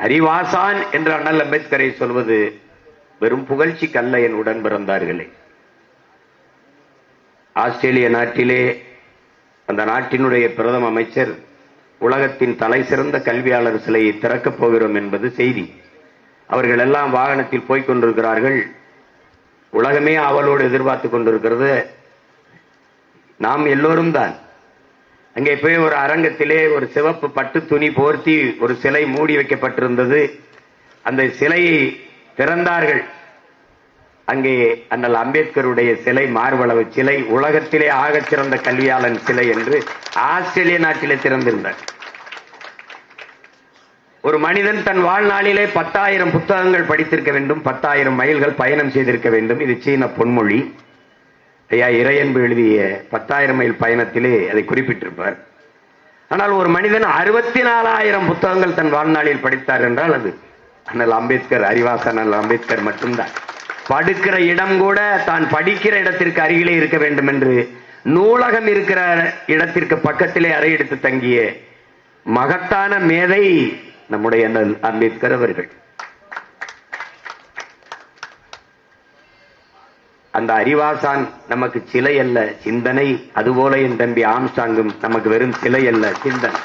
அறிவாசான் என்று அண்ணல் அம்பேத்கரை சொல்வது வெறும் புகழ்ச்சிக்கல்ல என் உடன் பிறந்தார்களே. ஆஸ்திரேலிய நாட்டிலே அந்த நாட்டினுடைய பிரதம அமைச்சர் உலகத்தின் தலை சிறந்த கல்வியாளர் சிலையை திறக்கப் போகிறோம் என்பது செய்தி. அவர்கள் எல்லாம் வாகனத்தில் போய்க் கொண்டிருக்கிறார்கள். உலகமே அவளோடு எதிர்பார்த்து கொண்டிருக்கிறது. நாம் எல்லோரும் தான். அங்கே போய் ஒரு அரங்கத்திலே ஒரு சிவப்பு பட்டு துணி போர்த்தி ஒரு சிலை மூடி வைக்கப்பட்டிருந்தது. அந்த சிலையை திறந்தார்கள். அங்கே அண்ணல் அம்பேத்கருடைய சிலை மார்வளவு சிலை உலகத்திலே ஆகச் சிறந்த கல்வியாளன் சிலை என்று ஆஸ்திரேலிய நாட்டிலே திறந்திருந்தார். ஒரு மனிதன் தன் வாழ்நாளிலே பத்தாயிரம் புத்தகங்கள் படித்திருக்க வேண்டும் பத்தாயிரம் மைல்கள் பயணம் செய்திருக்க வேண்டும். இது சீன பொன்மொழி. ஐயா இறையன்பு எழுதிய பத்தாயிரம் மைல் பயணத்திலே அதை குறிப்பிட்டிருப்பார். ஆனால் ஒரு மனிதன் அறுபத்தி நாலாயிரம் புத்தகங்கள் தன் வாழ்நாளில் படித்தார் என்றால் அது அண்ணல் அம்பேத்கர் அறிவாசன் அண்ணல் அம்பேத்கர் மட்டும்தான். படுக்கிற இடம் கூட தான் படிக்கிற இடத்திற்கு அருகிலே இருக்க வேண்டும் என்று நூலகம் இருக்கிற இடத்திற்கு பக்கத்திலே அறை எடுத்து தங்கிய மகத்தான மேதை நம்முடைய அண்ணல் அம்பேத்கர் அவர்கள். அந்த அறிவாசான் நமக்கு சிலை அல்ல சிந்தனை அதுபோல என் தம்பி ஆம்ஸ்டாங்கும் நமக்கு வெறும் சிலை அல்ல சிந்தனை.